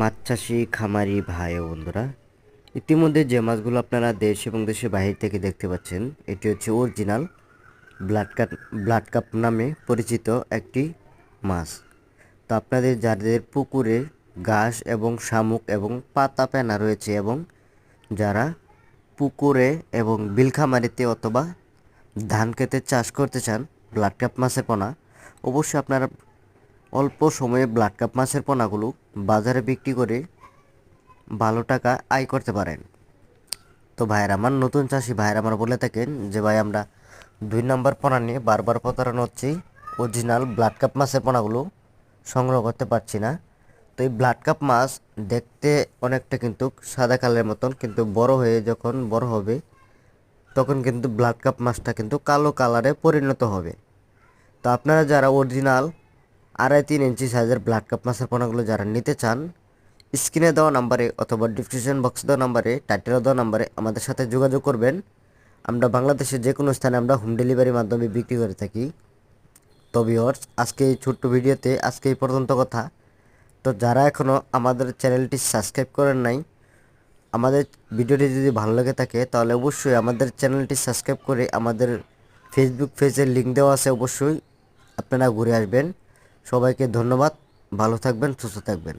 মাছ চাষি খামারি ভাই ও বন্ধুরা, ইতিমধ্যে যে মাছগুলো আপনারা দেশ এবং দেশের বাহির থেকে দেখতে পাচ্ছেন, এটি হচ্ছে original blood cup blood cup নামে পরিচিত একটি মাছ। তো আপনাদের যাদের পুকুরে ঘাস এবং শামুক এবং পাতা পেনা রয়েছে এবং যারা পুকুরে এবং বিলখামারিতে অথবা ধান খেতে চাষ করতে চান, ব্লাড কাপ মাছের পোনা, অবশ্যই আপনারা অল্প সময়ে ব্লাড কাপ মাছের পোনাগুলো বাজারে বিক্রি করে ভালো টাকা আয় করতে পারেন। তো ভাইয়ের আমার নতুন চাষি ভাইয়ের আমার বলে থাকেন যে, ভাই, আমরা দুই নম্বর পোনা নিয়ে বারবার প্রতারণা হচ্ছি। অরিজিনাল ব্লাড কাপ মাছের পোনাগুলো সংগ্রহ করতে পারছি না। তো এই ব্লাড কাপ মাছ দেখতে অনেকটা কিন্তু সাদা কালারের মতন, কিন্তু বড় হয়ে যখন বড় হবে, তখন কিন্তু ব্লাড কাপ মাছটা কিন্তু কালো কালারে পরিণত হবে। তো আপনারা যারা অরিজিনাল আড়াই তিন ইঞ্চি সাইজের ব্লাড কাপ মাছের পোনাগুলো যারা নিতে চান, স্ক্রিনে দেওয়া নাম্বারে অথবা ডিসক্রিপশন বক্স দেওয়া নাম্বারে টাইটেল দেওয়া নাম্বারে আমাদের সাথে যোগাযোগ করবেন। আমরা বাংলাদেশের যে কোনো স্থানে আমরা হোম ডেলিভারির মাধ্যমে বিক্রি করে থাকি। তো ভিওর্স আজকে এই ছোট্ট ভিডিওতে আজকে এই পর্যন্ত কথা। তো যারা এখনও আমাদের চ্যানেলটি সাবস্ক্রাইব করেন নাই, আমাদের ভিডিওটি যদি ভালো লেগে থাকে, তাহলে অবশ্যই আমাদের চ্যানেলটি সাবস্ক্রাইব করে আমাদের ফেসবুক পেজের লিঙ্ক দেওয়া আছে অবশ্যই। আপনারা ঘুরে আসবেন। সবাইকে ধন্যবাদ। ভালো থাকবেন সুস্থ থাকবেন।